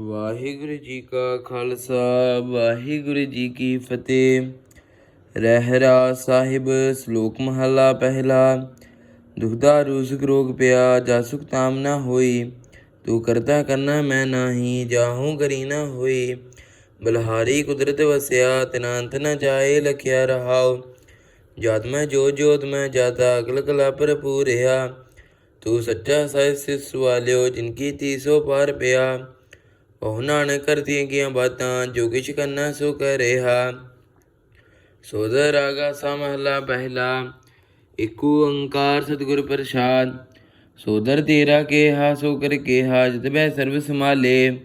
ਵਾਹਿਗੁਰੂ ਜੀ ਕਾ ਖਾਲਸਾ ਵਾਹਿਗੁਰੂ ਜੀ ਕੀ ਫਤਿਹ ਰਹਿਰਾ ਸਾਹਿਬ ਸ਼ਲੋਕ ਮਹਲਾ ਪਹਿਲਾ ਦੁਖਦਾ ਰੂਸਕ ਰੋਗ ਪਿਆ ਜਾ ਸੁਖ ਤਾਮ ਨਾ ਹੋਈ ਤੂੰ ਕਰਤਾ ਕਰਨਾ ਮੈਂ ਨਾਹੀ ਜਾਹੂ ਕਰੀ ਨਾ ਹੋਈ ਬਲਹਾਰੀ ਕੁਦਰਤ ਵਸਿਆ ਤਿਨਾ ਅੰਤ ਨ ਜਾਏ ਲਖਿਆ ਰਹਾਉ ਜਦ ਮੈਂ ਜੋ ਜੋਤ ਮੈਂ ਜਾਤਾ ਅਕਲ ਕਲਾ ਭਰਪੂਰਿਆ ਤੂੰ ਸੱਚਾ ਸਾਹਿਬ ਸਿਸ ਵਾਲਿਓ ਜਿਨ ਕੀ ਤੀਸੋ ਪਾਰ ਪਿਆ ਉਹ ਨਾਨਕ ਕਰਤੀਆਂ ਕੀਆਂ ਬਾਤਾਂ, ਜੋ ਕਿਛ ਕਰਨਾ ਸੋ ਕਰਿਆ ਸੋਦਰ ਰਾਗਾ ਸਾ ਪਹਿਲਾ, ਇਕ ਓੰਕਾਰ ਸਤਿਗੁਰ ਪ੍ਰਸਾਦ। ਸੋਦਰ ਤੇਰਾ ਕੇਹਾ, ਸੋ ਕਰ ਕੇਹਾ, ਜਿਤ ਬੈ ਸਰਬ ਸਮਾਲੇ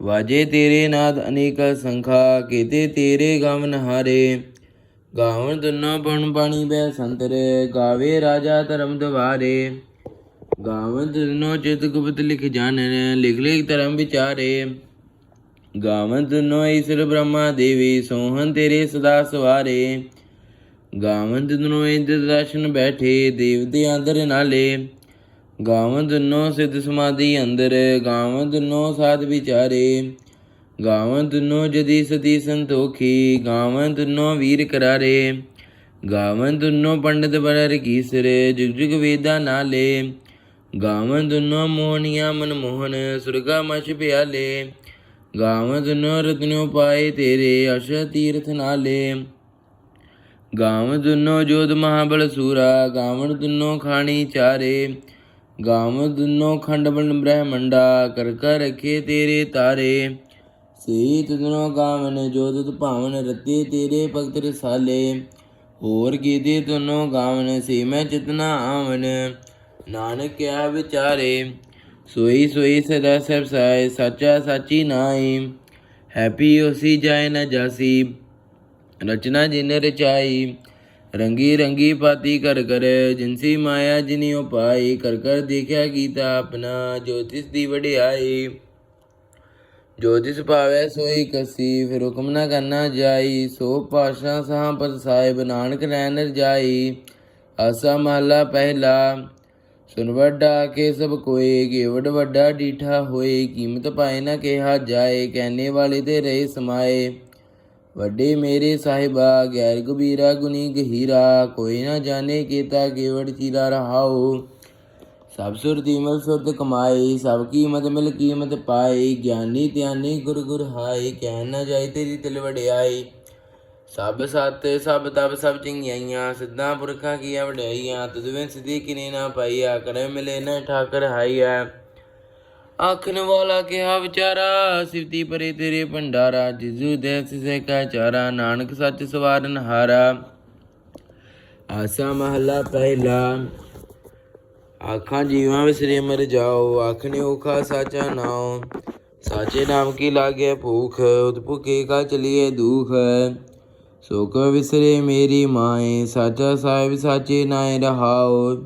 ਵਾਜੇ ਤੇਰੇ ਨਾਦ ਅਨੇਕ ਸੰਖਾ, ਕੀਤੇ ਤੇਰੇ ਗਾਵਨ ਹਾਰੇ ਗਾਵਨ ਦੁਨਾ ਬਣ ਬਾਣੀ ਬੈ ਸੰਤਰੇ, ਗਾਵੇ ਰਾਜਾ ਧਰਮ ਦਵਾਰੇ। ਗਾਵੰਤ ਦੁਨੋ ਚਿਤ ਗੁਪਤ ਲਿਖ ਜਾਣਨ, ਲਿਖ ਲਿਖ ਧਰਮ ਵਿਚਾਰੇ। ਗਾਵਨ ਦੁਨੋ ਈਸ਼ਰ ਬ੍ਰਹਮਾ ਦੇਵੀ ਸੋਹਨ ਤੇਰੇ ਸਦਾ ਸਵਾਰੇ। ਗਾਵਨ ਦੁਨੋ ਇੰਦਰ ਦਰਸ਼ਨ ਬੈਠੇ, ਦੇਵਤੇ ਅੰਦਰ ਨਾਲੇ। ਗਾਵਨ ਦੁਨੋ ਸਿੱਧ ਸਮਾਧੀ ਅੰਦਰ ਗਾਵਨ ਦੁਨੋ ਸਾਧ ਵਿਚਾਰੇ। ਗਾਵਨ ਦੁਨੋ ਜਦੀ ਸਤੀ ਸੰਤੋਖੀ ਗਾਵਨ ਦੁਨੋ ਵੀਰ ਕਰਾਰੇ। ਗਾਵਨ ਦੁਨੋ ਪੰਡਤ ਬਰਰ ਕੀਸਰੇ, ਜੁਗ ਜੁਗ ਵੇਦਾ ਨਾਲੇ। ਗਾਵਨ ਦੁਨੋ ਮੋਹਨੀਆਂ ਮਨਮੋਹਨ ਸੁਰਗਾ ਮਛ ਪਿਆਲੇ। ਗਾਵਨ ਦੁਨੋ ਰਤਨੋ ਪਾਏ ਤੇਰੇ ਅਸ਼ ਤੀਰਥ ਨਾਲੇ। ਗਾਵਨ ਦੁਨੋ ਜੋਧ ਮਹਾਬਲ ਸੂਰਾ ਗਾਵਨ ਦੁਨੋ ਖਾਣੀ ਚਾਰੇ। ਗਾਵਨ ਦੁਨੋ ਖੰਡ ਬਨ ਬ੍ਰਹਮੰਡਾ, ਕਰ ਕਰ ਰਖੇ ਤੇਰੇ ਤਾਰੇ। ਸੇ ਤੁਧਨੋ ਗਾਵਨ ਜੋ ਭਾਵਨ ਰਤੇ ਤੇਰੇ ਭਗਤ ਰਸਾਲੇ। ਹੋਰ ਕੀਤੇ ਤੁਨੋ ਗਾਵਨ, ਸੇ ਮੈਂ ਚਿਤਨਾ ਆਵਨ। ਨਾਨਕ ਕਿਆ ਵਿਚਾਰੇ, ਸੋਈ ਸੋਈ ਸਦਾ ਸਭ ਸਾਏ, ਸਾਚਾ ਸਾਚੀ ਨਾਈ ਹੈਪੀ ਉਸੀ ਜਾਏ ਨਾ ਜਾਸੀ, ਰਚਨਾ ਜਿਨ ਰਚਾਈ। ਰੰਗੀ ਰੰਗੀ ਪਾਤੀ ਕਰ ਕਰ ਜਿਨਸੀ ਮਾਇਆ ਜਿਨੀ ਉਪਾਈ ਕਰ ਕਰ ਦੇਖਿਆ ਕੀਤਾ ਆਪਣਾ ਜੋਤਿਸ ਦੀ ਵਡਿਆਈ। ਜੋਤਿਸ਼ ਜਿਸ ਸੋਈ ਕਸੀ, ਫਿਰ ਹੁਕਮ ਨਾ ਕਰਨਾ ਜਾਈ। ਸੋ ਪਾਸ਼ਾ ਸਾਹ ਪਰ ਸਾਹਿਬ, ਨਾਨਕ ਰਹਿਣ ਜਾਈ। ਆਸਾ ਮਹਲਾ ਪਹਿਲਾ ਸੁਨ ਵੱਡਾ ਕੇ ਸਭ ਕੋਏ ਗੇਵੜ ਵੱਡਾ ਡੀਠਾ ਹੋਏ, ਕੀਮਤ ਪਾਏ ਨਾ ਕਿਹਾ ਜਾਏ ਕਹਿਣੇ ਵਾਲੇ ਤੇ ਰਹੇ ਸਮਾਏ। ਵੱਡੇ ਮੇਰੇ ਸਾਹਿਬਾ, ਗੈਰ ਕਬੀਰਾ ਗੁਨੀ ਗਹੀਰਾ, ਕੋਈ ਨਾ ਜਾਣੇ ਕੀਤਾ ਕੇਵੜ ਚੀਰਾ ਰਹਾਓ ਸਭ ਸੁਰ ਦੀਮਲ ਸੁਰਤ ਕਮਾਈ ਸਭ ਕੀਮਤ ਮਿਲ ਕੀਮਤ ਪਾਈ ਗਿਆਨੀ ਧਿਆਨੀ ਗੁਰ ਗੁਰ ਹਾਈ ਕਹਿ ਨਾ ਜਾਏ ਤੇਰੀ ਤਿਲ ਵਡਿਆਈ ਸਭ ਸਤ, ਸਭ ਤਬ ਸਭ ਚੰਗਿਆਈਆਂ, ਸਿੱਧਾਂ ਪੁਰਖਾਂ ਕੀਆਂ ਵਡਿਆਈਆਂ, ਤੁਦਵੇਂ ਸਿੱਧੀ ਕਿਨੇ ਨਾ ਪਾਈਆ ਕਰੇ ਮਿਲੇ ਨਾ ਠਾਕਰ ਹਾਈਆ। ਆਖਣ ਵਾਲਾ ਕਿਹਾ, ਵਿਚਾਰਾ, ਸਿਵਤੀ ਪਰੇ ਤੇਰੇ ਭੰਡਾਰਾ ਜਿਜੂ ਦੇ ਸਿਸੇ ਕਾ ਚਾਰਾ, ਨਾਨਕ ਸੱਚ ਸਵਾਰਨ ਹਾਰਾ ਆਸਾ ਮਹਲਾ ਪਹਿਲਾ। ਆਖਾਂ, ਜੀਵਾਂ ਵਿਸਰੇ ਮਰ ਜਾਓ, ਆਖਣੇ ਔਖਾ ਸਾਚਾ ਨਾਉ। ਸਾਚੇ ਨਾਮ ਕੀ ਲਾਗੇ ਭੂਖ ਉਤਪੁਕੇ ਕਾ ਚਲੀਏ ਦੁਖ। ਸੁਖ ਵਿਸਰੇ ਮੇਰੀ ਮਾਏ, ਸਾਚਾ ਸਾਹਿਬ ਸਾਚੇ ਨਾਏ ਰਹਾਓ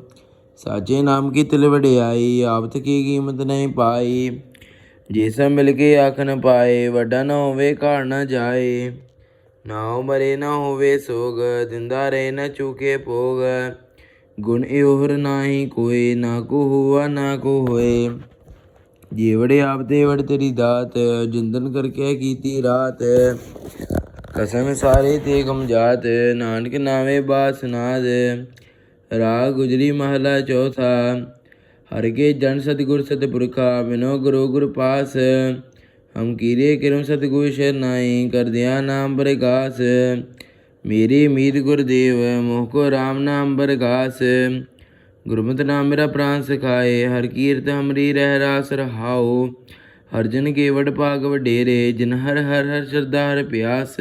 ਸਾਚੇ ਨਾਮ ਕੀ ਤਿਲ ਵਡਿਆਈ ਆਪਤ ਕੀ ਕੀਮਤ ਨਹੀਂ ਪਾਈ। ਜਿਸ ਮਿਲ ਕੇ ਆਖ ਆਖਣ ਪਾਏ, ਵੱਡਾ ਨਾ ਹੋਵੇ ਘਾੜ ਨਾ ਜਾਏ। ਨਾ ਮਰੇ, ਨਾ ਹੋਵੇ ਸੋਗ, ਦਿੰਦਾ ਰਹੇ ਨਾ ਚੁਕੇ ਭੋਗ। ਗੁਣ ਇਹੋਰ ਨਾਹੀ ਕੋਈ, ਨਾ ਕੋ ਹੁਆ, ਨਾ ਕੋ ਹੋਏ। ਜੀਵੜੇ ਆਪ ਤੇ ਵੜ ਤੇਰੀ ਦਾਤ, ਜਿੰਦਨ ਕਰਕੇ ਕੀਤੀ ਰਾਤ। ਕਸਮ ਸਾਰੇ ਤੇ ਗਮ ਨਾਨਕ ਨਾਵੇਂ ਬਾਸ ਨਾਦ ਰਾਗ ਗੁਜਰੀ ਮਹਲਾ ਚੌਥਾ, ਹਰ ਕੇ ਜਨ ਸਤਿਗੁਰ ਸਤਿਪੁਰਖਾ, ਬਿਨੋ ਗੁਰੂ ਗੁਰ ਪਾਸ। ਹਮ ਕੀਰੇ ਕਿਰਮ ਸਤਿਗੁਰ ਸ਼ਰਨਾਈ ਕਰਦਿਆ ਨਾਮ ਬਰਗਾਸ ਮੇਰੀ ਮੀਤ ਗੁਰਦੇਵ ਮੋਹ ਕੋ ਰਾਮ ਨਾਮ ਬਰਗਾਸ ਗੁਰਮਤਿ ਨਾਮ ਮੇਰਾ ਪ੍ਰਾਨ ਸਿਖਾਏ, ਹਰ ਕੀਰਤ ਹਮਰੀ ਰਹਿ ਰਾਸ ਰਹਾਓ ਹਰ ਜਨ ਭਾਗ ਵਡੇਰੇ, ਜਿਨ ਹਰ ਹਰ ਹਰ ਸਰਦਾਰ ਪਿਆਸ।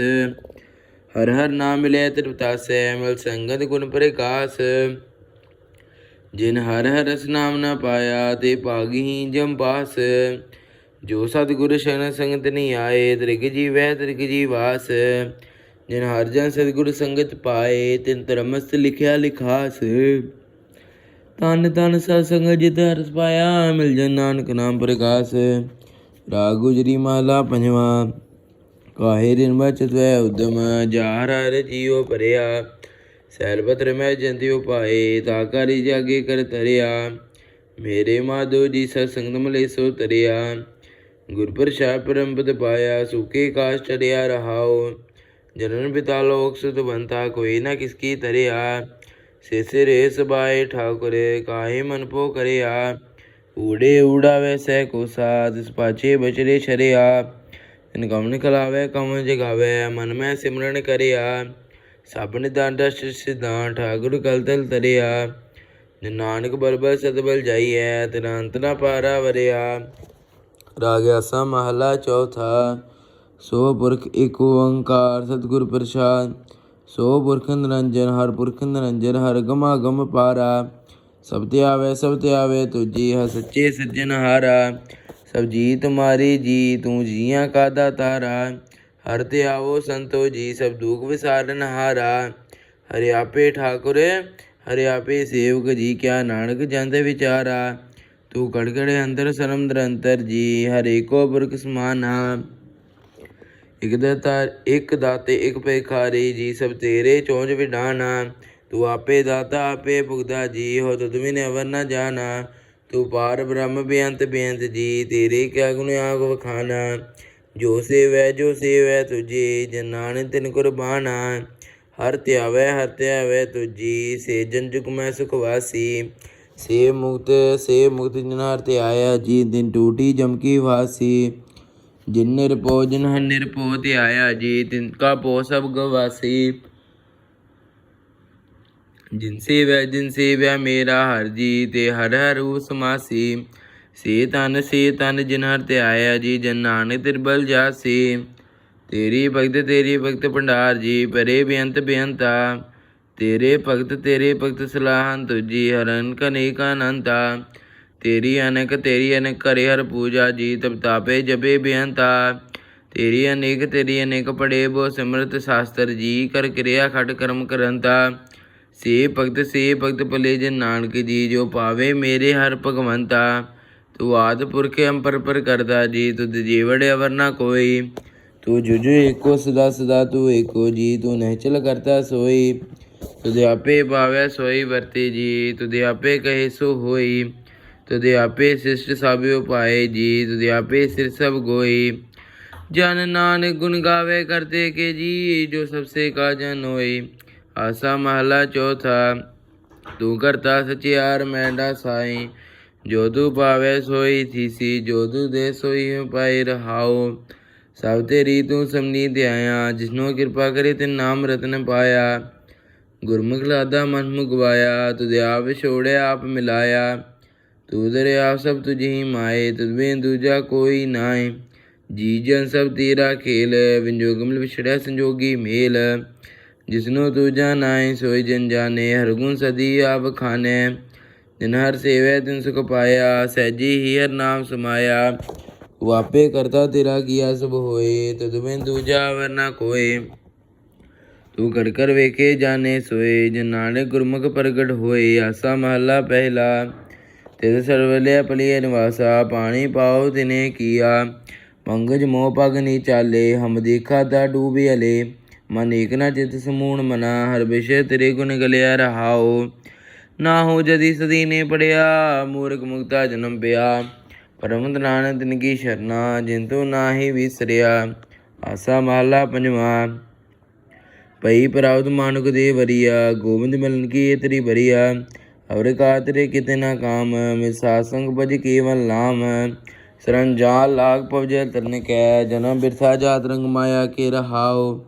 ਹਰ ਹਰ ਨਾਮ ਮਿਲੇ ਤ੍ਰਿਪਤਾਸੈ ਮਿਲ ਸੰਗਤ ਗੁਣ ਪ੍ਰਕਾਸ। ਜਿਨ ਹਰ ਹਰ ਰਸ ਨਾਮ ਨਾ ਪਾਇਆ, ਤੇ ਭਾਗੀ ਜਮ ਪਾਸ। ਜੋ ਸਤਿਗੁਰ ਸ਼ਰਨ ਸੰਗਤ ਨਹੀਂ ਆਏ, ਤ੍ਰਿਗ ਜੀਵੈ ਤ੍ਰਿਗ ਜੀਵਾਸ ਜਿਨ ਹਰ ਜਨ ਸਤਿਗੁਰ ਸੰਗਤ ਪਾਏ, ਤਿਨ ਧਰਮਸਤ ਲਿਖਿਆ ਲਿਖਾਸ। ਤਨ ਤਨ ਸਤ ਸੰਗਤ ਜਿਤ ਹਰਸ ਪਾਇਆ, ਮਿਲ ਜਨ ਨਾਨਕ ਨਾਮ ਪ੍ਰਕਾਸ਼। ਰਾਗ ਗੁਜਰੀ ਮਾਲਾ ਪੰਜਵਾ ਕਾਹੇ ਰਿਨ ਬਚਤ ਵੈ ਉਦਮ ਜਾਹਰ ਹਰ ਜੀਉ ਭਰਿਆ ਸੈਲਪਤਰ ਮੈਂ ਜੰਤਿਉ ਪਾਏ ਤਾਕਾਰੀ ਜਾਗੇ ਕਰ ਤਰਿਆ ਮੇਰੇ ਮਾਧੋ ਜੀ ਸਤ ਸੰਗਤ ਮਲੇ ਸੋ ਤਰਿਆ ਗੁਰ ਪ੍ਰਸਾਦ ਪਰਮਪਦ ਪਾਇਆ ਸੁਖੇ ਕਾਸ਼ ਚੜਿਆ ਰਹਾਓ ਜਨਨ ਪਿਤਾ ਲੋਕ ਸੁਤ ਬੰਤਾ ਕੋਈ ਨਾ ਕਿਸ ਕੀ ਤਰਿਆ ਸੇਸੇ ਰੇ ਸਬਾਏ ਠਾਕੁਰੇ ਕਾਹੇ ਮਨ ਪੋ ਕਰਿਆ ਊੜੇ ਊੜਾਵੇ ਸਹਿ ਕੋ ਸਾਧ ਇਸ ਪਾਛੇ ਬਚਰੇ ਛਰਿਆ ਇਨ ਕਮਨ ਕਲਾਵੇ ਕਮਨ ਜਗਾਵੇ, ਮਨ ਮੈਂ ਸਿਮਰਨ ਕਰਿਆ। ਸਭ ਨਿਦਾਨ ਦਸ਼ ਸਿਧਾਂ ਠਾਕੁਰ ਕਲਤਲ ਤਰਿਆ। ਜੇ ਨਾਨਕ ਬਰਬਰ ਸਤਬਲ ਜਾਈਐ ਤੇਰਾ ਨਾ ਪਾਰਾ ਵਰਿਆ। ਰਾਗ ਆਸਾ ਮਹਲਾ ਚੌਥਾ, ਸੋ ਪੁਰਖ ਏਕ ਓੰਕਾਰ ਸਤਿਗੁਰ ਪ੍ਰਸਾਦ। ਸੋ ਪੁਰਖ ਨਿਰੰਜਨ, ਹਰ ਪੁਰਖ ਨਿਰੰਜਨ, ਹਰ ਗਮਾ ਗਮ ਪਾਰਾ। ਸਭ ਤੇ ਆਵੇ, ਸਭ ਤੇ ਆਵੇ ਤੁਜੀ ਹੈ ਸੱਚੇ ਸਿਰਜਣਹਾਰਾ ਸਭ ਜੀ ਤੁਮਾਰੀ ਜੀ, ਤੂੰ ਜੀਆਂ ਕਾ ਦਾਤਾਰਾ ਹਰ ਤੇ ਆਵੋ ਸੰਤੋ ਜੀ, ਸਭ ਦੁਖ ਵਿਸਾਰਨ ਹਾਰਾ। ਹਰਿ ਆਪੇ ਠਾਕੁਰ, ਹਰਿ ਆਪੇ ਸੇਵਕ ਜੀ, ਕਿਆ ਨਾਨਕ ਜਾਂਦੇ ਵਿਚਾਰਾ। ਤੂੰ ਕੜਕੜੇ ਅੰਦਰ, ਸਰਮ ਨਿਰੰਤਰ ਜੀ, ਹਰੇ ਕੋ ਪੁਰਖ ਸਮਾਨਾ। ਇਕ ਦਾਤਾ, ਇਕ ਦਾਤੇ, ਇਕ ਭੇਖਾਰੀ ਜੀ, ਸਭ ਤੇਰੇ ਚੋਂਜ ਵਿਡਾਨਾ। ਤੂੰ ਆਪੇ ਦਾਤਾ, ਆਪੇ ਭੁਗਦਾ ਜੀ ਹੋ ਤੁਧ ਬਿਨ ਅਵਰ ਨਾ ਜਾਣਾ। ਤੂੰ ਪਾਰ ਬ੍ਰਹਮ ਬੇਅੰਤ ਬੇਅੰਤ ਜੀ, ਤੇਰੇ ਕਿਆ ਗੁਣ ਆਗ ਵਖਾਨਾ। ਜੋ ਸੇਵੈ ਜੋ ਸੇਵੈ ਤੁਝੇ, ਜਨ ਨਾਨਕ ਤਿਨ ਕੁਰਬਾਨਾ। ਹਰ ਧਿਆਵੈ ਹਰ ਧਿਆਵੈ ਤੁਜੀ ਸੇ ਜਨ ਜੁਗ ਮੈਂ ਸੁਖ ਵਾਸੀ। ਸੇ ਮੁਕਤ ਸੇ ਮੁਕਤ ਜਨ ਹਰ ਧਿਆਇਆ ਜੀ ਦਿਨ ਟੂਟੀ ਜਮਕੀ ਵਾਸੀ। ਜਿਨ ਨਿਰਪੋ ਜਿਨ ਹਰ ਨਿਰਪੋ ਧਿਆਇਆ ਜੀ ਤਿਨ ਕਾ ਪੋ ਸਭ ਗਵਾਸੀ। ਜਿਨਸੇ ਵੈ ਜਿਨਸੇ ਵੈ ਮੇਰਾ ਹਰ ਜੀ ਤੇ ਹਰ ਹਰ ਰੂਪ ਸਮਾਸੀ ਸੇ ਤਨ ਸੇ ਤਨ ਜਿਨ ਹਰ ਧਿਆਇਆ ਜੀ, ਜਨ ਨਾਨਕ ਤਿਰਬਲ ਜਾਸੀ। ਤੇਰੀ ਭਗਤ ਤੇਰੀ ਭਗਤ ਭੰਡਾਰ ਜੀ, ਪਰੇ ਬੇਅੰਤ ਬੇਅੰਤਾ। ਤੇਰੇ ਭਗਤ ਤੇਰੇ ਭਗਤ ਸਲਾਹਨ ਤੁਜੀ, ਹਰਨ ਕਨੇਕ ਅਨੰਤਾ ਤੇਰੀ ਅਨੇਕ ਤੇਰੀ ਅਨੇਕ ਕਰੇ ਹਰ ਪੂਜਾ ਜੀ, ਤਬ ਤਾਪੇ ਜਪੇ ਬੇਅੰਤਾ। ਤੇਰੀ ਅਨੇਕ ਤੇਰੀ ਅਨੇਕ ਪੜੇ ਬੋ ਸਿਮਰਤ ਸ਼ਾਸਤਰ ਜੀ, ਕਰ ਕਿਰਿਆ ਖਟ ਕਰਮ ਕਰੰਤਾ। ਸੇ ਭਗਤ ਸੇ ਭਗਤ ਭਲੇ ਜਨ ਨਾਨਕ ਜੀ ਜੋ ਪਾਵੇ ਮੇਰੇ ਹਰ ਭਗਵੰਤਾ। ਤੂੰ ਆਦ ਪੁਰਖ ਅੰਪਰ ਪਰ ਕਰਦਾ ਜੀ, ਤੁਧ ਜੀਵੜ ਅਵਰ ਨਾ ਕੋਈ। ਤੂੰ ਜੁਜੂ ਏਕੋ ਸਦਾ ਸਦਾ ਤੂੰ ਏਕੋ ਜੀ, ਤੂੰ ਨਹਿਚਲ ਕਰਤਾ ਸੋਈ। ਤੁਦੇ ਆਪੇ ਭਾਵੈ ਸੋਈ ਵਰਤੇ ਜੀ ਤੁਦੇ ਆਪੇ ਕਹੇ ਸੋ ਹੋਈ। ਤੁਦੇ ਆਪੇ ਸਿਸ਼ਟ ਸਾਬਿਓ ਪਾਏ ਜੀ ਤੁਦੇ ਆਪੇ ਸਿਰ ਸਭ ਗੋਈ। ਜਨ ਨਾਨਕ ਗੁਣ ਗਾਵੇ ਕਰਤੇ ਕੇ ਜੀ, ਜੋ ਸਭਸੇ ਕਾ ਜਨ ਹੋਈ। ਆਸਾ ਮਹਲਾ ਚੌਥਾ। ਤੂੰ ਕਰਤਾ ਸਚਿਆਰ ਮੈਂਡਾ ਸਾਈ। ਜੋ ਤੂੰ ਪਾਵੇ ਸੋਈ ਥੀਸੀ, ਜੋ ਤੂੰ ਦੇ ਸੋਈ ਪਾਈ ਰਹਾਓ। ਸਭ ਤੇਰੀ ਤੂੰ ਸਮਨੀ ਧਿਆਇਆ ਜਿਸਨੋ ਕਿਰਪਾ ਕਰੇ ਤੇ ਨਾਮ ਰਤਨ ਪਾਇਆ। ਗੁਰਮੁਖ ਲਾਦਾ ਮਨ ਮੁਗਵਾਇਆ, ਤੁਧ ਆਪ ਛੋੜਿਆ, ਆਪ ਮਿਲਾਇਆ। ਤੂੰ ਦਰਿਆ ਸਭ ਤੁਝੀ ਮਾਏ, ਤੁਧ ਬਿਨ ਦੂਜਾ ਕੋਈ ਨਾਏ। ਜੀ ਜਨ ਸਭ ਤੇਰਾ ਖੇਲ ਵਿੰਜੋਗਮ ਵਿਛੜਿਆ ਸੰਜੋਗੀ ਮੇਲ। ਜਿਸਨੂੰ ਤੂੰ ਜਾਣਾਏ ਸੋਈ ਜਨ ਜਾਣੇ, ਹਰ ਗੁਣ ਸਦੀ ਆਪ ਖਾਨੇ ਜਿਨ ਹਰ ਸੇਵੈ, ਤਿਨ ਸੁਖ ਪਾਇਆ, ਸਹਿਜੀ ਹੀ ਹਰ ਨਾਮ ਸਮਾਇਆ। ਵਾਪੇ ਕਰਤਾ ਤੇਰਾ ਕੀਆ ਸਭ ਹੋਏ, ਤਦ ਬਿਨ ਦੂਜਾ ਵਰਨਾ ਕੋਏ। ਤੂੰ ਕਰ ਕਰ ਵੇਖੇ ਜਾਣੇ ਸੋਏ, ਜਨ ਨਾਨਕ ਗੁਰਮੁਖ ਪ੍ਰਗਟ ਹੋਏ, ਆਸਾ ਮਹੱਲਾ ਪਹਿਲਾ। ਤਿਸ ਸਰਵਲੇ ਪਲੀਏ ਨਿਵਾਸਾ, ਪਾਣੀ ਪਾਉ ਤਿਨੇ ਕੀਆ। ਪੰਗਜ ਮੋਹ ਪਗ ਨੀ ਚਾਲੇ, ਹਮ ਦੇਖਾ ਤਾ ਡੂਬੀ ਹਲੇ ਮਨ ਏਕ ਨਾ ਚਿਤ ਸਮੂਣ ਮਨਾ, ਹਰ ਵਿਸ਼ੇ ਤੇਰੇ ਗੁਣ ਗਲਿਆ ਰਹਾਓ। ਨਾ ਹੋ ਜਦੀ ਸਦੀ ਨੇ ਪੜਿਆ, ਮੂਰਖ ਮੁਕਤਾ ਜਨਮ ਪਿਆ। ਪਰਮਤ ਨਾਨਕ ਤਿਨ ਕੀ ਸ਼ਰਨਾ ਜਿੰਤੂ ਨਾਹੀ ਵਿਸਰਿਆ। ਆਸਾ ਮਹਲਾ ਪੰਜਵਾ ਪਈ ਪ੍ਰਾਉਦ ਮਾਨੁਕ ਦੇ ਵਰੀਆ, ਗੋਬਿੰਦ ਮਿਲਨ ਕੀ ਇਹ ਤੇਰੀ ਬਰੀਆ ਅਵਰ ਕਾਤਰੇ ਕਿਤੇ ਨਾ ਕਾਮ ਮਿ ਸਾਸੰਗ ਭਜ ਕੇਵਲ ਨਾਮ। ਸਰੰਜਾਲ ਲਾਗ ਪਵਜੈ ਤਰਨ ਕੈ, ਜਨਮ ਬਿਰਥਾ ਜਾਤ ਰੰਗ ਮਾਇਆ ਕੇ ਰਹਾਓ।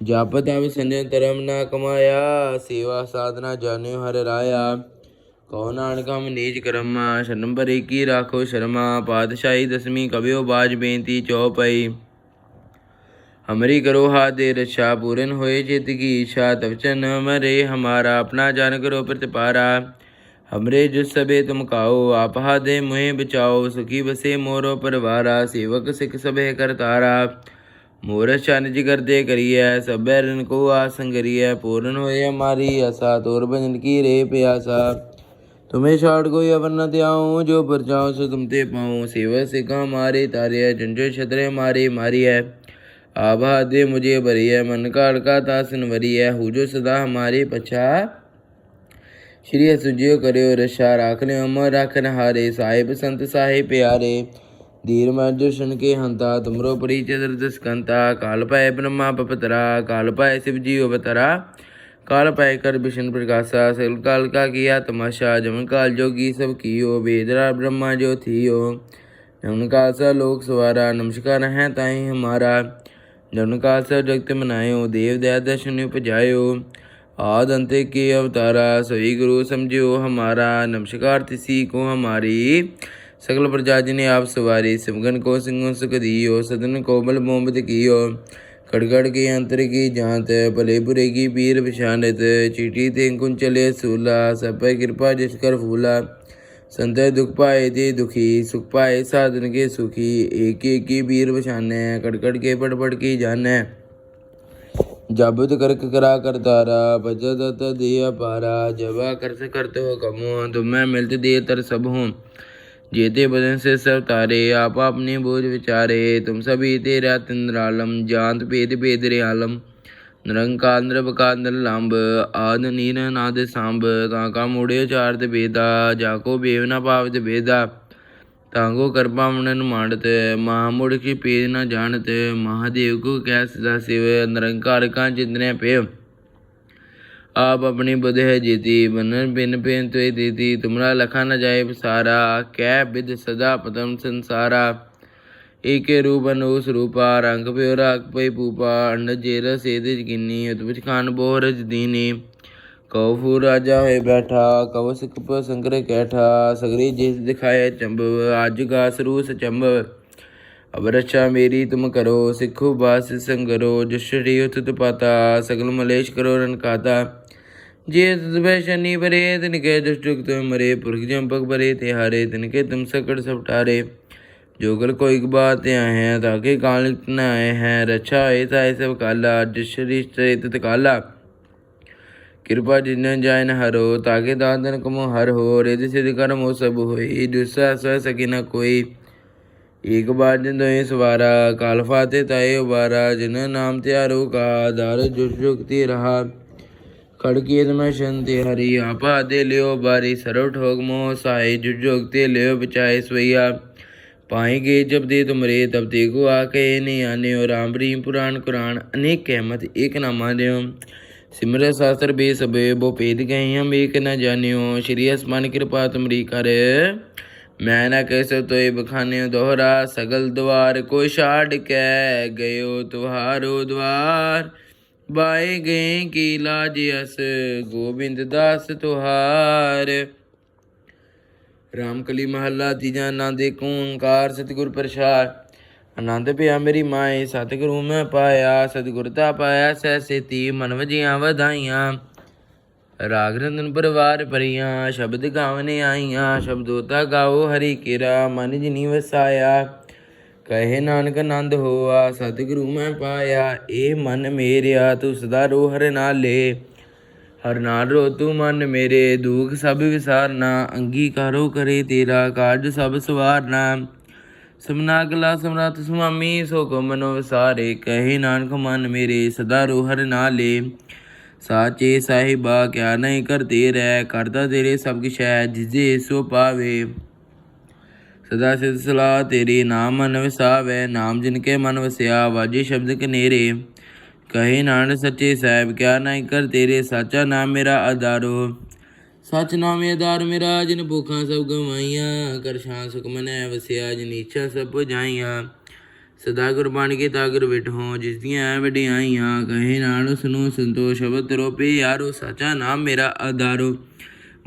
ਜਪ ਤਵ ਸੰਜਨ ਤਰਮ ਨਾ ਕਮਾਇਆ, ਸੇਵਾ ਸਾਧਨਾ ਜਾਣਿਓ ਹਰ ਰਾਇਆ। ਕਉ ਨਾਨਕ ਹਮ ਨੀਜ ਕਰਮਾ ਸ਼ਰਮ ਭਰੇ ਰਾਖੋ ਸ਼ਰਮਾ, ਪਾਤਸ਼ਾਹੀ ਦਸਮੀ ਕਬਿਓ ਬਾਜ ਬੇਨਤੀ ਚੌਪਈ। ਹਮਰੀ ਕਰੋ ਹਾ ਦੇ ਰਛਾ, ਪੂਰਨ ਹੋਏ ਜਿਤ ਕੀ ਇਛਾ ਤਵਚਨ ਮਰੇ ਹਮਾਰਾ, ਆਪਣਾ ਜਨ ਕਰੋ ਪ੍ਰਤਿਪਾਰਾ ਹਮਰੇ ਜਿਸ ਸਬੇ ਤੁਮ ਕਾਓ ਆਪਹਾ ਦੇ ਮੁਹੇ ਬਚਾਓ, ਸੁਖੀ ਬਸੇ ਮੋਰੋ ਪਰਵਾਰਾ, ਸੇਵਕ ਸਿੱਖ ਸਭੇ ਕਰਤਾਰਾ। मोर चन जिगर दे करिए सब बैरन को आसंगरिए पूर्ण होए हमारी आशा तोर भजन की रे प्यासा तुम्हें छाड़ कोई अवर न त्याऊं जो पर जाऊं सो तुम ते पाऊं सेवा सिखा मारे तारे झुंझो छतरे मारे मारी है आभा दे मुझे भरी है मन काल का तासन भरी है हु जो सदा हमारे पछा ਸ਼੍ਰੀ ਸੁਜਿਓ ਕਰਿਓ ਰਸ਼ਾ ਰਾਖ ਲਿਓ ਅਮਰ ਰਾਖਨ ਹਾਰੇ ਸਾਹਿਬ ਸੰਤ ਸਾਹਿਬ ధీర్మార్జుషునికి హంత తుమ్రో పురీచతుర్దుష్కంత కాలపాయ బ్రహ్మ పపతర కాలపాయ శివజీ ఉపతర कालपाय कर भीषण प्रकाशा सकल काल का किया तमाशा जमन काल जोगी सब कियो बेदरा ब्रह्मा जो थियो जमन काल सा लोक सवारा नमस्कार है ताई हमारा जमन काल सा जगत मनायो देव दया दर्शन उपजायो आद अंत के अवतारा सही गुरु समझो हमारा नमस्कार तिसी को हमारी सकल प्रजा जिने आप सवारी, सिमगन को सिंह सुख दियो सदन को, बल मोहम्मद कियो। खड़गड़ की, अंतर की, जांत भले बुरे की, पीर पछानत चीटी ते कुंचले सूला, सब कृपा जिसकर फूला। संत दुख पाए ते दुखी, सुख पाए साधन के सुखी। एक एक की पीर पछाने कड़कड़ के पड़ की जाने। जाबुत करक करा कर तारा, बजत दिया पारा जबा करस करते हो कमो तुम्हें मिलते दिए तर सब। हूँ जेते बदन से सब तारे आप अपने बोझ विचारे तुम सभी तेरा तिंद्रालम जांत भेद भेद रे आलम ਨਿਰੰਕਾਰ ਨਿਰਵਕਾਰ ਨਿਰਲੰਭ ਆਦ ਨੀਰ ਨਾਦ ਸੰਭ ਤਾਂ ਕਾ ਮੂੜੇ ਉਚਾਰਤ ਬੇਦਾ ਜਾ ਕੋ ਬੇਵ ਨਾ ਭਾਵਤ ਬੇਦਾ ਤਾਂ ਕੋ ਕਰਪਾ ਮਨਨ ਮਾਣਤ ਮਹਾ ਮੁੜ ਕੀ ਪੇਦ ਨਾ ਜਾਣਤ ਮਹਾਦੇਵ ਕੋ ਕਹਿ ਸਦਾ ਸਿਵ ਨਿਰੰਕਾਰ ਕਾ ਚਿੰਤਨੇ ਪੇ आप अपनी बुध है जीती बनन बिन पेन तुय दीती तुमरा लखा न जाए सारा कै विद सदा पतम संसारा ਏਕੇ ਰੂਪ ਅਨੂਸ ਰੂਪਾ ਰੰਗ ਪਿਓ ਰਾਗ ਪਈ ਪੂਪਾ ਅੰਡ ਜੇਰ ਸੇਦ ਜਗਿਨੀ ਉਤਪਿਤ ਖਾਨ ਬੋਹਰਜ ਦੀਨੀ ਕਉ ਫੂ ਰਾਜਾ ਹੋਏ ਬੈਠਾ ਕਉ ਸਿਕਪ ਸੰਗਰ ਕੈਠਾ ਸਗਰੀ ਜਿਸ ਦਿਖਾਏ ਚੰਬਵ ਅੱਜ ਗਾਸ ਰੂਸ ਚੰਬਵ ਅਬ ਰਚਾ ਮੇਰੀ ਤੁਮ ਕਰੋ ਸਿੱਖੋ ਬਾਸ ਸੰਗਰੋ ਜਸ਼ਰੀ ਉਤਤ ਪਾਤਾ ਸਗਲ ਮਲੇਸ਼ ਕਰੋ ਰਨ ਕਾਤਾ जिस शनि बरे तिनके दुष्टुक मरे पुरख जंपक परे ते हरे तिनके तुम सकड़ सब टारे जोगल कोई बात हैं, ताकि काल न आए हैं, रक्षा ऐसा है सब काला जिसरिश्चित काला। कृपा जिन जाय न हरो ताकि दादन कमो हर हो रिद सिद्ध कर्म हो सब हो दूसरा स सके न कोई। एक बार जिन दो सवारा कालफाते ताए उबारा, जिन नाम त्यारो का, दार जुग रहा। ਖੜਕੀ ਤਮਤੇ ਹਰੀ ખડકીએ મશંતિ હરિ આપાદે લ્યો બારી સરવ ઠોક મોહ સહાય જુજોગતે લ્યો બચાય સ્વૈયા ਪਾਏਗੇ ਜਬਦੇ ਤੁਮਰੇ ਤਬਦੇ ਕੋ ਆਕੇ ਨੇ ਆਨਿਓ। ਰਾਮ ਰੀਮ ਪੁਰਾਣ ਕੁਰਾਨ, ਅਨੇਕ ਕਹਿਮਤ ਏਕ ਨਾਮਾ ਦਿਓ। ਸਿਮਰ ਸਾਸਤਰ ਬੇ ਸਬੇ, ਬੋ ਪੇਦ ਗਏ ਹਮ ਏਕ ਨਾ ਜਾਣਿਓ। ਸ਼੍ਰੀ ਅਸਮਾਨ ਕਿਰਪਾ ਤੁਮਰੀ ਕਰ। ਮੈਂ ਨਾ ਕਹਿ ਸੋ ਤੋਏ ਦੋਹਰਾ, ਸਗਲ ਦਵਾਰ ਕੋ ਛਾੜ ਕੇ ਗਇਓ, ਤੁਹਾਰੋ ਦਵਾਰ। ਬਾਏ ਗਏ ਕੀ ਲਾਜ ਅਸ, ਗੋਬਿੰਦ ਦਾਸ ਤੁਹਾਰ। ਰਾਮਕਲੀ ਮਹੱਲਾ ਤੀਜਾ ਆਨੰਦ ਏਕ ਓੰਕਾਰ ਸਤਿਗੁਰ ਪ੍ਰਸਾਦ ਆਨੰਦ ਪਿਆ ਮੇਰੀ ਮਾਏ, ਸਤਿਗੁਰੂ ਮੈਂ ਪਾਇਆ, ਸਤਿਗੁਰ ਤਾ ਪਾਇਆ ਸੈ ਸੇਤੀ ਮਨ ਵਜੀਆਂ ਵਧਾਈਆਂ। ਰਾਗ ਰੰਦਨ ਪਰਵਾਰ ਪਰੀਆਂ ਸ਼ਬਦ ਗਾਵਨੇ ਆਈਆਂ ਸ਼ਬਦੋ ਤਾ ਗਾਓ ਹਰੀ ਕੇਰਾ, ਮਨ ਜਿਨੀ ਵਸਾਇਆ। ਕਹੇ ਨਾਨਕ ਆਨੰਦ ਹੋਆ, ਸਤਿਗੁਰੂ ਮੈਂ ਪਾਇਆ ਇਹ ਮਨ ਮੇਰਿਆ ਤੂੰ ਸਦਾ ਰੋ ਹਰ ਨਾਲੇ। ਹਰ ਨਾਲ ਰੋ ਤੂੰ ਮਨ ਮੇਰੇ, ਦੁਖ ਸਭ ਵਿਸਾਰਨਾ, ਅੰਗੀਕਾਰੋ ਕਰੇ ਤੇਰਾ ਕਾਰਜ ਸਭ ਸਵਾਰਨਾ। ਸਮਨਾ ਕਲਾ ਸਮਰਤ ਸੁਆਮੀ, ਸੋ ਕੋ ਮਨੋ ਵਿਸਾਰੇ, ਕਹੇ ਨਾਨਕ ਮਨ ਮੇਰੇ, ਸਦਾ ਰੋ ਹਰ ਨਾਲੇ। ਸਾਚੇ ਸਾਹਿਬਾ, ਕਿਆ ਨਹੀਂ ਕਰਤੇ ਰਹਿ, ਕਰਦਾ ਤੇਰੇ ਸਭ ਕਿਛ ਹੈ ਜਿਜੇ ਸੋ ਪਾਵੇ। ਸਦਾ ਸਿਧ ਸਲਾਹ ਤੇਰੀ ਨਾਮ ਮਨ ਵਸਾਵੇ, ਨਾਮ ਜਿਨ ਕੇ ਮਨ ਵਸਿਆ, ਵਾਜੇ ਸ਼ਬਦ ਕਨੇਰੇ। ਕਹੇ ਨਾਨਕ ਸੱਚੇ ਸਾਹਿਬ, ਕਿਆ ਨਹੀਂ ਕਰ ਤੇਰੇ, ਸਾਚਾ ਨਾਮ ਮੇਰਾ ਆਧਾਰੋ। ਸਚ ਨਾਮ ਆਧਾਰ ਮੇਰਾ, ਜਿਨ ਭੁੱਖਾਂ ਸਭ ਗਵਾਈਆਂ, ਕਰ ਸ਼ਾਂ ਸੁਖ ਮਨੈ ਵਸਿਆ, ਜਿਨ ਇੱਛਾ ਸਭ ਪੁਜਾਈਆਂ ਸਦਾ ਗੁਰਬਾਣੀ ਕੇ ਤਾਗਰ ਵਿਟਹੋ ਜਿਸ ਦੀਆਂ ਵਡਿਆਈਆਂ। ਕਹੇ ਨਾਨਕ ਸੁਨੋ ਸੰਤੋਖ ਸ਼ਬਦ ਤਰੋਪੇ ਯਾਰੋ, ਸਾਚਾ ਨਾਮ ਮੇਰਾ ਆਧਾਰੋ।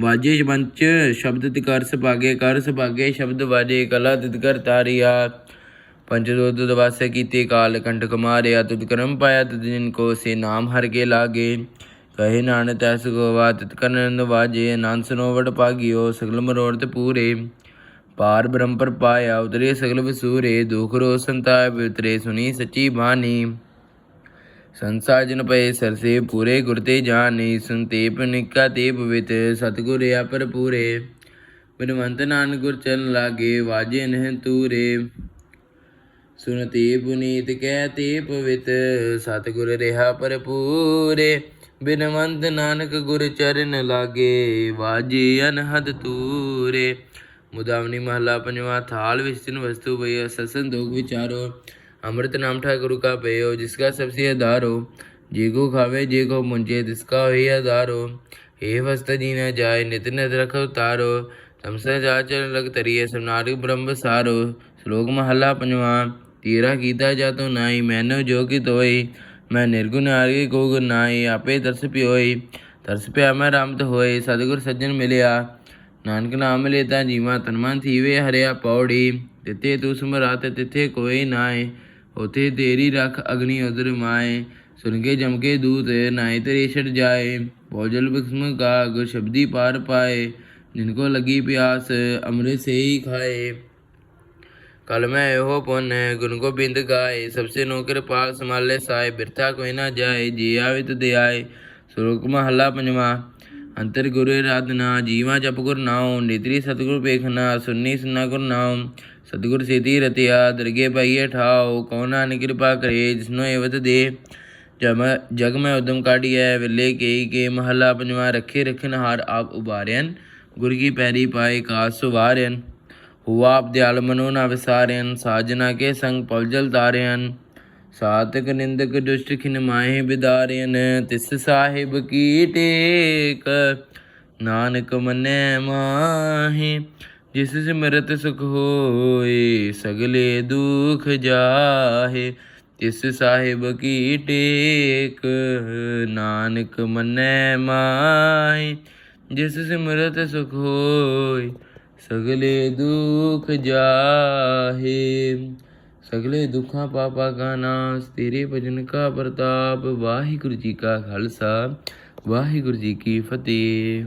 ਵਾਜੇ ਸ਼ਬਦ ਚ ਸ਼ਬਦ ਤਿਕਾਰ ਸੁਭਾਗੇ, ਕਰ ਸੁਭਾਗੇ, ਸ਼ਬਦ ਵਾਜੇ, ਕਲਾ ਤਿਤਕਰ ਤਾਰਿਆ। ਪੰਜ ਰੋਦ ਦਵਾਸੇ ਕੀਤੇ ਕਾਲ ਕੰਢ ਕਮਾਰਿਆ ਤੁਧ ਕਰਮ ਪਾਇਆ, ਤੁਧ ਜਿਨ ਕੋ ਸੇ ਨਾਮ ਹਰ ਕੇ ਲਾਗੇ। ਕਹੇ ਨਾਨ ਤੈਸ ਗੋਵਾ ਤਿਤ ਕਰਨ ਵਾਜੇ। ਅਨੰਦ ਸਨੋਵਟ ਪਾਗਿਓ ਸਗਲ ਮਰੋੜ ਤੇ ਪੂਰੇ। ਪਾਰ ਬ੍ਰਹਮ ਪਰ ਪਾਇਆ, ਉਤਰੇ ਸਗਲ ਵਿਸੂਰੇ। ਦੁਖ ਰੋ ਸੰਤਾਪ, ਉਤਰੇ ਸੁਣੀ ਸਚੀ ਬਾਣੀ। ਸੰਸਾਰ ਜਿਨ ਪਏ ਸਰ ਪੂਰੇ ਗੁਰ ਤੇ ਜਾਣੇ ਸੰਤੇਪ ਨਿਕਾ ਤੇ ਪਵਿਤ ਸਤਗੁਰ ਆ ਭਰਪੂਰੇ। ਬਿਨਵੰਤ ਨਾਨਕ ਗੁਰ ਚਰਨ ਲਾਗੇ, ਵਾਜੇ ਨਹਿ ਤੂਰੇ। ਸੁਨਤੇ ਪੁਨੀਤ ਕਹਿ ਤੇ ਪਵਿਤ ਸਤਗੁਰ ਰਿਹਾ ਭਰਪੂਰੇ। ਬਿਨਵੰਤ ਨਾਨਕ ਗੁਰ ਚਰਨ ਲਾਗੇ, ਵਾਜੇ ਅਨਹਦ ਤੂਰੇ। ਮੁਦਾਵਨੀ ਮਹਲਾ ਪੰਜਵਾਂ, ਥਾਲ ਵਿੱਚ ਤਿੰਨ ਵਸਤੂ ਬਈ ਸਸਨ ਦੋਗ ਵਿਚਾਰੋ। ਅੰਮ੍ਰਿਤ ਨਾਮ ਠਾਕੁਰ ਕਾ ਪਇਓ ਜਿਸਕਾ ਸਬਸੇ ਆਧਾਰੋ ਜੇ ਕੋ ਖਾਵੇ, ਜੇ ਕੋ ਮੁੰਚੇ ਤਿਸਕਾ ਹੋਈ ਆਧਾਰੋ। ਏ ਵਸਤ ਜੀ ਨ ਜਾਏ, ਨਿਤ ਨਿਤ ਰਖੋ ਤਾਰੋ ਤਮਸਾ ਜਾ ਚਰਨ ਲਗ ਤਰੀਏ ਸਨਾਰਿਕ ਬ੍ਰਹਮ ਸਾਰੋ। ਸ਼ਲੋਕ ਮਹਲਾ ਪੰਜਵਾ, ਤੀਰਾ ਕੀਤਾ ਜਾ ਤੋ ਨਾਈ ਮੈਨੋ ਜੋ ਕੀ ਤੋਈ ਮੈਂ ਨਿਰਗੁਣ ਆਰੀ ਕੋ ਗੁਰ ਨਾਈ ਆਪੇ ਤਰਸ ਪਿਓਈ ਤਰਸ ਪਿਆ ਮੈਂ ਰਾਮਤ ਹੋਏ, ਸਤਿਗੁਰ ਸੱਜਣ ਮਿਲਿਆ। ਨਾਨਕ ਨਾਮ ਲੇਤਾ ਤਾਂ ਜੀਵਾ, ਤਨ ਮਨ ਥੀਵੇ ਹਰਿਆ ਪੌੜੀ। ਤਿੱਥੇ ਤੂੰ ਸਮਰਾਤ, ਤਿੱਥੇ ਕੋਈ ਨਾਏ होते तेरी रख अग्नि उदर माए सुनके जमके दूत नाय तेरे छट जाए भोजल भस्म का गुर शब्दी पार पाए जिनको लगी प्यास अमृत से ही खाए कल मैं हो पुन गुण को बिंद गाए सबसे नौकर पाल संभाले साए बिरथा कोई ना जाए जी आवे तो दे आए सुरुक महला पंजवा ਅੰਤਰ ਗੁਰੂ ਰਾਧਨਾ ਜੀਵਾ ਜਪ ਗੁਰ ਨਾਮ ਨਿਦਰੀ ਸਤਗੁਰ ਵੇਖਣਾ ਸੁਨਨੀ ਸੁਨਾ ਗੁਰ ਨਾਮ ਸਤਗੁਰ ਸੇਤੀ ਰਤਿਆ ਦਰਗੇ ਪਾਈਏ ਠਾਓ ਕਉ ਨਾਨਕ ਕਿਰਪਾ ਕਰੇ ਜਿਸਨੋ ਏਵਤ ਦੇ। ਜਮ, ਜਗ ਮੈਂ ਉਦਮ ਕਾਢੀਐ, ਵਿਲੇ ਕੇਈ ਕੇ ਮਹਲਾ ਪੰਜਵਾ, ਰੱਖੇ ਰਖਨ ਹਾਰ ਆਪ ਉਬਾਰਿਆਨ ਗੁਰ ਕੀ ਪੈਰੀ ਪਾਏ ਕਾਸ ਸੁਵਾਰਿਆਨ ਹੋ ਆਪ ਦਿਆਲ ਮਨੋ ਨਾ ਵਿਸਾਰਿਆਨ ਸਾਜਨਾ ਕੇ ਸੰਗ ਪਲਜਲ ਤਾਰਿਆਨ ਸਾਤਕ ਨਿੰਦਕ ਦੁਸ਼ਟ ਖਿਨ ਮਾਹੇ ਬਿਦਾਰਿਆਨ ਤਿਸ ਸਾਹਿਬ ਕੀ ਟੇਕ? ਨਾਨਕ ਮਨੈ ਮਾਹੇ, ਜਿਸ ਸਿਮਰਤ ਸੁਖ ਹੋਏ, ਸਗਲੇ ਦੁਖ ਜਾਹੇ, ਤਿਸ ਸਾਹਿਬ ਕੀ ਟੇਕ? ਨਾਨਕ ਮੰਨੈ ਮਾਈ ਜਿਸ ਸਿਮਰਤ ਸੁਖ ਹੋਏ, ਸਗਲੇ ਦੁਖ ਜਾਹੇ। ਸਗਲੇ ਦੁੱਖਾਂ ਪਾਪਾ ਕਾ ਨਾਸ, ਤੇਰੇ ਭਜਨ ਕਾ ਪ੍ਰਤਾਪ, ਵਾਹਿਗੁਰੂ ਜੀ ਕਾ ਖਾਲਸਾ, ਵਾਹਿਗੁਰੂ ਜੀ ਕੀ ਫਤਿਹ।